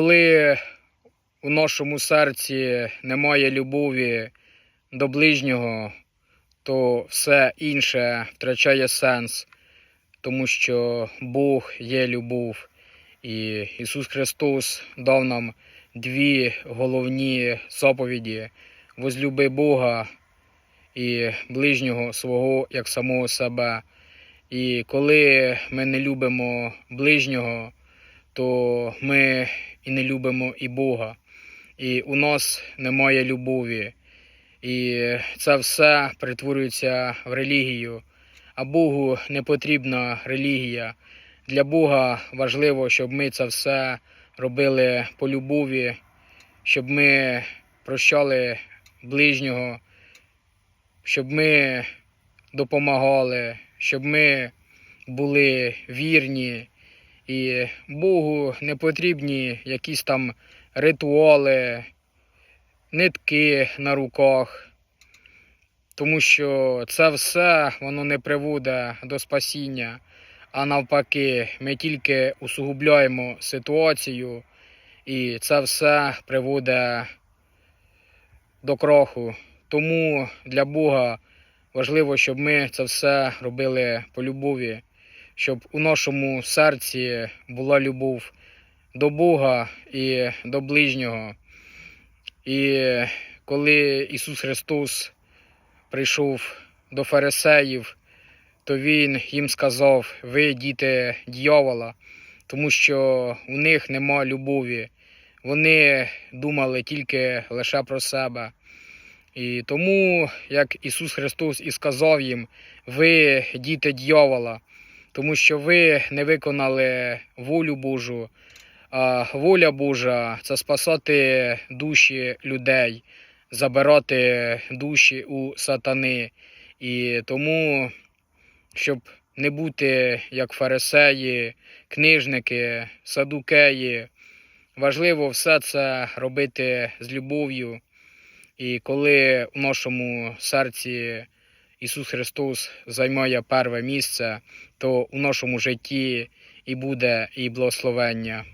Коли у нашому серці немає любові до ближнього, то все інше втрачає сенс, тому що Бог є любов. І Ісус Христос дав нам дві головні заповіді: возлюби Бога і ближнього свого як самого себе. І коли ми не любимо ближнього, то ми і не любимо і Бога. І у нас немає любові. І це все перетворюється в релігію. А Богу не потрібна релігія. Для Бога важливо, щоб ми це все робили по любові, щоб ми прощали ближнього, щоб ми допомагали, щоб ми були вірні. І Богу не потрібні якісь там ритуали, нитки на руках, тому що це все воно не приводить до спасіння. А навпаки, ми тільки усугубляємо ситуацію, і це все приводить до краху. Тому для Бога важливо, щоб ми це все робили по любові, щоб у нашому серці була любов до Бога і до ближнього. І коли Ісус Христос прийшов до фарисеїв, то Він їм сказав: ви діти дьявола, тому що у них нема любові. Вони думали тільки лише про себе. І тому, як Ісус Христос і сказав їм, ви діти дьявола, тому що ви не виконали волю Божу, а воля Божа це спасати душі людей, забирати душі у сатани. І тому, щоб не бути як фарисеї, книжники, садукеї, важливо все це робити з любов'ю. І коли в нашому серці Ісус Христос займає перше місце, то у нашому житті і буде і благословення.